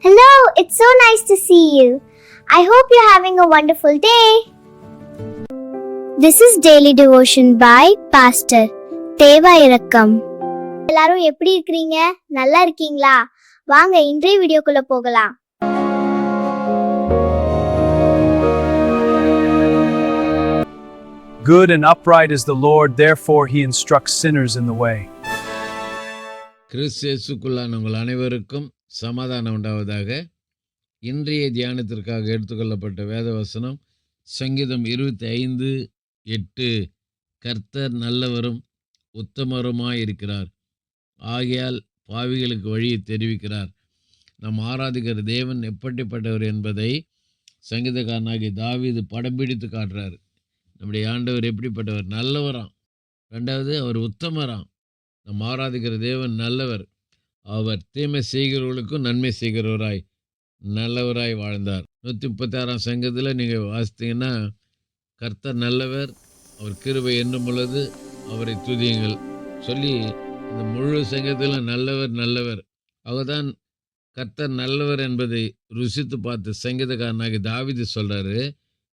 Hello, it's so nice to see you. I hope you're having a wonderful day. This is Daily Devotion by Pastor தேவா இரக்கம் எல்லாரும் எப்படி இருக்கிறீங்க நல்லா இருக்கீங்களா வாங்க இன்றைய வீடியோக்குள்ள போகலாம் Good and upright is the Lord, therefore he instructs sinners in the way. கிறிஸ்தேசுக்குள்ளான உங்கள் அனைவருக்கும் சமாதானம் உண்டாவதாக இன்றைய தியானத்திற்காக எடுத்துக்கொள்ளப்பட்ட வேதவசனம் சங்கீதம் இருபத்தி ஐந்து எட்டு. கர்த்தர் நல்லவரும் உத்தமருமாயிருக்கிறார் ஆகையால் பாவிகளுக்கு வழியை தெரிவிக்கிறார். நாம் ஆராதிக்கிற தேவன் எப்படிப்பட்டவர் என்பதை சங்கீதக்காரனாகிய தாவீது படம் பிடித்து காட்டுறார். நம்முடைய ஆண்டவர் எப்படிப்பட்டவர்? நல்லவராம். ரெண்டாவது அவர் உத்தமராம். நம் ஆராதிக்கிற தேவன் நல்லவர். அவர் தீமை செய்கிறவர்களுக்கும் நன்மை செய்கிறவராய் நல்லவராய் வாழ்ந்தார். நூற்றி முப்பத்தாறாம் சங்கத்தில் நீங்கள் வாசித்தீங்கன்னா கர்த்தர் நல்லவர் அவர் கிருபை என்னும் பொழுது அவரை துதியுங்கள். சொல்லி இந்த முழு சங்கத்தில் நல்லவர் நல்லவர். அவர் தான் கர்த்தர் நல்லவர் என்பதை ருசித்து பார்த்து சங்கீதக்காரனாகி தாவிது சொல்கிறாரு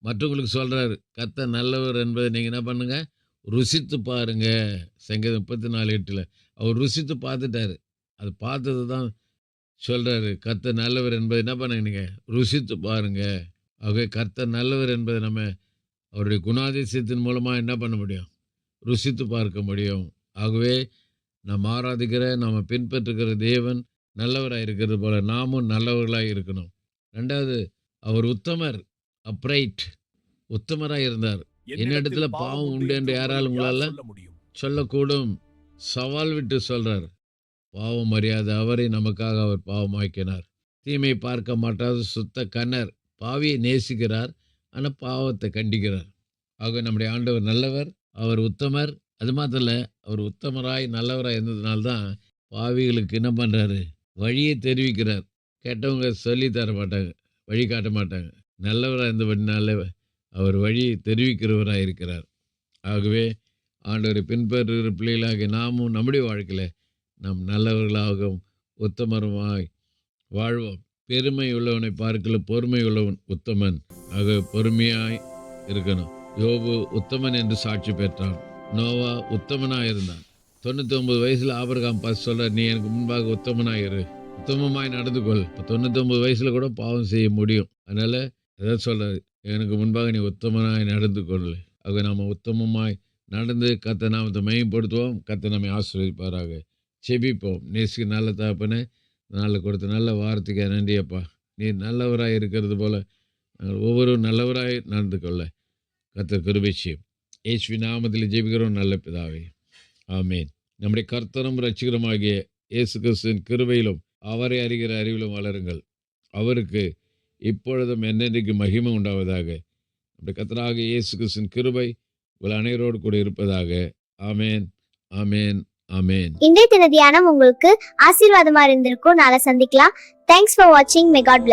மற்றவங்களுக்கு சொல்கிறாரு கர்த்தர் நல்லவர் என்பதை நீங்கள் என்ன பண்ணுங்கள் ருசித்து பாருங்கள் சங்கீதம் முப்பத்தி நாலு எட்டில். அவர் ருசித்து பார்த்துட்டாரு. அது பார்த்தது தான் சொல்கிறாரு கர்த்தர் நல்லவர் என்பதை என்ன பண்ணுங்க நீங்கள் ருசித்து பாருங்க. ஆகவே கர்த்தர் நல்லவர் என்பதை நம்ம அவருடைய குணாதிசயத்தின் மூலமாக என்ன பண்ண முடியும்? ருசித்து பார்க்க முடியும். ஆகவே நாம் ஆராதிக்கிற நாம் பின்பற்றுகிற தேவன் நல்லவராக இருக்கிறது போல நாமும் நல்லவர்களாக இருக்கணும். ரெண்டாவது அவர் உத்தமர் அப்ரைட் உத்தமராக இருந்தார். என்னிடத்துல பாவம் உண்டு என்று யாரால் உங்களால சொல்லக்கூடும். சவால் விட்டு சொல்றார். பாவம் அறியாத அவரை நமக்காக அவர் பாவமாக்கினார். தீமை பார்க்க மாட்டாத சுத்த கண்ணர் பாவியை நேசிக்கிறார் ஆனால் பாவத்தை கண்டிக்கிறார். ஆக நம்முடைய ஆண்டவர் நல்லவர் அவர் உத்தமர். அது மாத்திரம் அவர் உத்தமராய் நல்லவராய் இருந்ததுனால்தான் பாவிகளுக்கு என்ன பண்ணுறாரு வழியை தெரிவிக்கிறார். கெட்டவங்க சொல்லி தர மாட்டாங்க வழி காட்ட மாட்டாங்க. நல்லவராக இருந்தபடினால அவர் வழியை தெரிவிக்கிறவராக இருக்கிறார். ஆகவே ஆண்டவரை பின்பற்றுகிற பிள்ளைகளாகிய நாமும் நம்முடைய வாழ்க்கையில் நாம் நல்லவர்களாகவும் உத்தமருமாய் வாழ்வோம். பெருமை உள்ளவனை பார்க்கல பொறுமை உள்ளவன் உத்தமன். ஆக பொறுமையாய் இருக்கணும். யோபு உத்தமன் என்று சாட்சி பெற்றான். நோவா உத்தமனாக இருந்தான் தொண்ணூற்றி ஒன்பது வயசில் ஆபரகாம் பார்த்து சொல்கிற நீ எனக்கு முன்பாக உத்தமனாக இரு. உத்தமமாய் நடந்து கொள். இப்போ தொண்ணூற்றி ஒன்பது வயசில் கூட பாவம் செய்ய முடியும். அதனால் எதாவது சொல்கிறார் எனக்கு முன்பாக நீ உத்தமனாய் நடந்து கொள்ளு ஆக நாம் உத்தமமாய் நடந்து கத்தை நாமத்தை மையப்படுத்துவோம் கத்தை நம்மை ஆசீர்வதிப்பாராக. செபிப்போம். நேசிக்கு நல்ல தாப்பனே நாளில் கொடுத்த நல்ல வார்த்தைக்கு நன்றியப்பா. நீ நல்லவராக இருக்கிறது போல நாங்கள் ஒவ்வொருவரும் நல்லவராய் நடந்து கொள்ள. கத்தர் கிருபை ஏசுவி நாமத்தில் ஜெபிக்கிறோம். நல்ல பிதாவே. ஆமேன். நம்முடைய கர்த்தரும் ரட்சிகரமாகிய இயேசு கிறிஸ்துவின் கிருபையிலும் அவரை அறிகிற அறிவிலும் வளருங்கள். அவருக்கு இப்பொழுதும் என்னென்றைக்கு மகிமை உண்டாவதாக நம்முடைய கத்தராக இயேசு கிறிஸ்துவின் கிருபை உங்கள் அனைவரோடு கூட இருப்பதாக. ஆமேன். ஆமேன். அமேன் இன்றைய தின தியானம் உங்களுக்கு ஆசீர்வாதமா இருந்திருக்கும். நாளை சந்திக்கலாம். தேங்க்ஸ் ஃபார் வாட்சிங் மே காட்